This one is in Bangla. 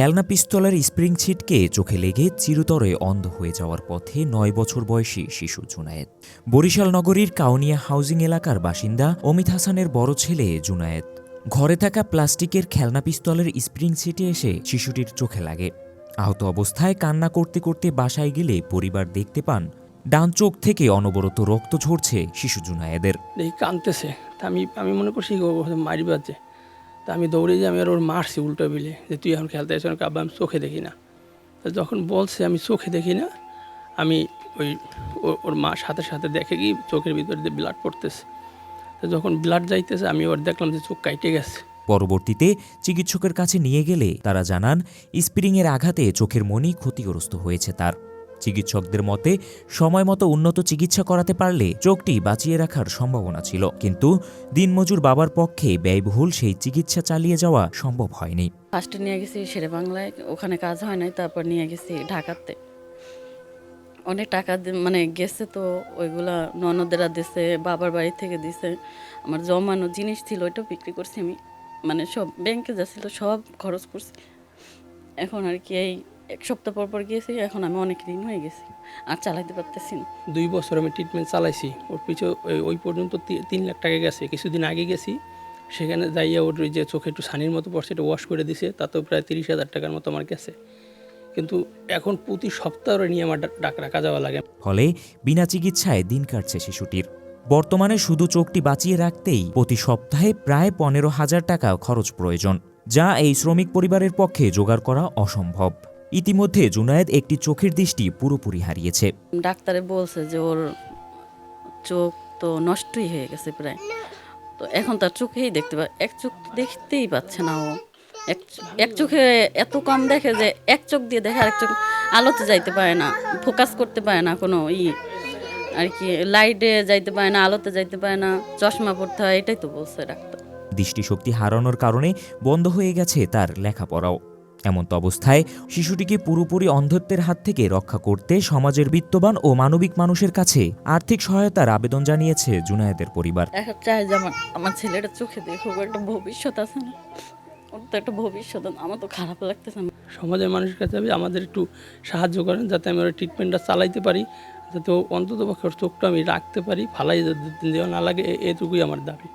খেলনা পিস্তলের স্প্রিং ছিটকে চোখে লেগে চিরতরে অন্ধ হয়ে যাওয়ার পথে নয় বছর বয়সী শিশু জুনায়েদ। বরিশাল নগরীর কাউনিয়া হাউজিং এলাকার বাসিন্দা অমিত হাসানের বড় ছেলে জুনায়েদ। ঘরে থাকা প্লাস্টিকের খেলনা পিস্তলের স্প্রিং ছিটে এসে শিশুটির চোখে লাগে। আহত অবস্থায় কান্না করতে করতে বাসায় গেলে পরিবার দেখতে পান, ডান চোখ থেকে অনবরত রক্ত ঝরছে শিশু জুনায়েদের। তা আমি আমি মনে করছি তা আমি দৌড়ে যে আমি আর ওর মারছি উল্টো বিলে, যে তুই এখন খেলতে আসছ কাব্বা আমি চোখে দেখি না। তা যখন বলছে আমি চোখে দেখি না, আমি ওই ওর মা সাথে সাথে দেখে কি চোখের ভিতরে দিয়ে ব্লাড পড়তেছে। তো যখন ব্লাড যাইতেছে, আমি ওর দেখলাম যে চোখ কাইটে গেছে। পরবর্তীতে চিকিৎসকের কাছে নিয়ে গেলে তারা জানান, স্প্রিংয়ের আঘাতে চোখের মনি ক্ষতিগ্রস্ত হয়েছে তার। চিকিৎসকদের মতে, সময় মতো উন্নত চিকিৎসা করাতে পারলে চোখটি বাঁচিয়ে রাখার সম্ভাবনা ছিল। কিন্তু দিনমজুর বাবার পক্ষে ব্যয়বহুল সেই চিকিৎসা চালিয়ে যাওয়া সম্ভব হয়নি। ফার্স্টে নিয়ে গেছি শেরে বাংলায় ওখানে কাজ হয় নাই, তারপর নিয়ে গেছি ঢাকাতে। অনেক টাকা মানে গেছে তো, ওইগুলা ননদেরা দিছে, বাবার বাড়ি থেকে দিছে। আমার জমানো জিনিস ছিল, ওইটাও বিক্রি করছি আমি। মানে সব ব্যাংকে যা ছিল সব খরচ করছি। এখন আর কি এই এক সপ্তাহ পর পর গিয়েছি এখন আমি অনেক ঋণ হয়ে গেছি আর চালাইতে পারতেছি না। দুই বছর আমি ট্রিটমেন্ট চালাইছি ওর পিছু ওই- ওই পর্যন্ত তিন লাখ টাকা গেছে কিছুদিন আগে গেছি সেখানে যাইয়া ওর ওই যে চোখে একটু সানির মতো পড়ছে এটা ওয়াশ করে দিছে তাতেও প্রায় তিরিশ হাজার টাকার মতো আমার গেছে। কিন্তু এখন প্রতি সপ্তাহ নিয়ে আমার ডাক রাখা যাওয়া লাগে। ফলে বিনা চিকিৎসায় দিন কাটছে শিশুটির। বর্তমানে শুধু চোখটি বাঁচিয়ে রাখতেই প্রতি সপ্তাহে প্রায় পনেরো হাজার টাকা খরচ প্রয়োজন যা এই শ্রমিক পরিবারের পক্ষে জোগাড় করা অসম্ভব। ইতিমধ্যে জুনায়েদ একটি চোখের দৃষ্টি পুরোপুরি হারিয়েছে। ডাক্তারে বলছে যে ওর চোখ তো নষ্টই হয়ে গেছে প্রায়। তো এখন তার চোখেই দেখতে পায় এক চোখ দেখতেই পাচ্ছে না ও। এক চোখে এত কম দেখে যে এক চোখ দিয়ে দেখে আরেক চোখ আলোতে যাইতে পারে না ফোকাস করতে পারে না কোনো ই আর কি লাইটে যাইতে পারে না আলোতে যাইতে পারে না চশমা পড়তে হয় এটাই তো বলছে ডাক্তার। দৃষ্টিশক্তি হারানোর কারণে বন্ধ হয়ে গেছে তার লেখাপড়াও। এমন্ত অবস্থায় শিশুটিকে পুরোপুরি অন্ধত্বের হাত থেকে রক্ষা করতে সমাজের বিত্তবান ও মানবিক মানুষের কাছে আর্থিক সহায়তার আবেদন জানিয়েছে জুনায়েদের পরিবার। এখন চাই যে আমার আমার ছেলেটা চোখে দেখুক একটা ভবিষ্যৎ আছে না। ওর তো একটা ভবিষ্যৎ আমার তো খারাপ লাগতেছে সমাজের মানুষের কাছে আমি আমাদের একটু সাহায্য করেন যাতে আমি ওর ট্রিটমেন্টটা চালাইতে পারি যাতে অন্তত পক্ষে ওর চোখটা আমি রাখতে পারি ফালাই দেওয়া না লাগে এটুকুই আমার দাবি।